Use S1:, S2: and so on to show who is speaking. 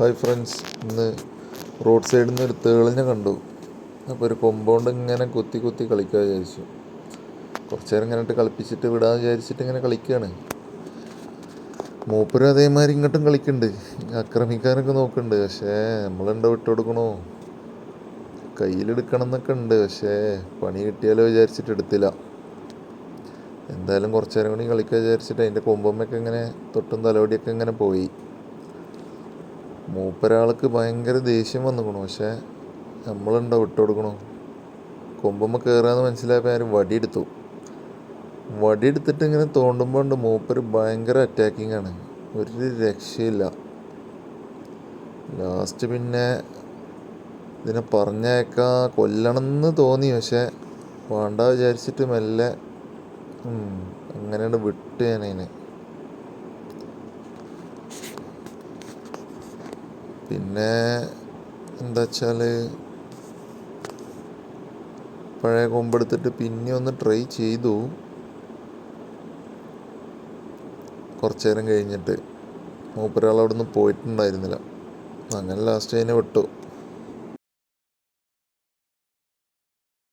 S1: Hi friends ഇന്ന് road സൈഡിൽ നിന്ന് ഒരു തേളിനെ കണ്ടു. അപ്പോൾ ഒരു കൊമ്പൗണ്ട് ഇങ്ങനെ കുത്തി കുത്തി കളിക്കാൻ വിചാരിച്ചു. കുറച്ച് നേരം ഇങ്ങനെ കളിപ്പിച്ചിട്ട് വിടാമെന്ന് വിചാരിച്ചിട്ട് ഇങ്ങനെ കളിക്കുകയാണ് മൂപ്പരും അതേമാതിരി ഇങ്ങോട്ടും കളിക്കുന്നുണ്ട് ആക്രമിക്കാനൊക്കെ നോക്കുന്നുണ്ട് പക്ഷേ നമ്മളുണ്ടോ വിട്ടു കൊടുക്കണോ? കയ്യിലെടുക്കണം എന്നൊക്കെ ഉണ്ട്. പക്ഷേ പണി കിട്ടിയാലോ വിചാരിച്ചിട്ട് എടുത്തില്ല. എന്തായാലും കുറച്ച് നേരം കൂടി കളിക്കാൻ വിചാരിച്ചിട്ട് അതിന്റെ കൊമ്പമ്മയൊക്കെ ഇങ്ങനെ തൊട്ടും തലോടിയൊക്കെ ഇങ്ങനെ പോയി. മൂപ്പരാൾക്ക് ഭയങ്കര ദേഷ്യം വന്നിക്കണു. പക്ഷേ നമ്മളുണ്ടോ വിട്ടു കൊടുക്കണു കൊമ്പമ്മ കയറാന്ന് മനസ്സിലായപ്പോൾ ആരും വടിയെടുത്തു. വടിയെടുത്തിട്ട് ഇങ്ങനെ തോണ്ടുമ്പോൾ ഉണ്ട് മൂപ്പര് ഭയങ്കര അറ്റാക്കിംഗ് ആണ്. ഒരു രക്ഷയില്ല. ലാസ്റ്റ് പിന്നെ ഇതിനെ പറഞ്ഞേക്കാ കൊല്ലണം എന്ന് തോന്നി. പക്ഷേ വേണ്ട വിചാരിച്ചിട്ട് മെല്ലെ അങ്ങനെയാണ് വിട്ട് ഞാൻ പിന്നെ എന്താ വെച്ചാൽ പഴയ കൊമ്പെടുത്തിട്ട് പിന്നെ ഒന്ന് ട്രൈ ചെയ്തു. കുറച്ച് നേരം കഴിഞ്ഞിട്ട് മൂപ്പരാൾ അവിടെ നിന്ന് പോയിട്ടുണ്ടായിരുന്നില്ല. അങ്ങനെ ലാസ്റ്റ് അതിനെ വിട്ടു.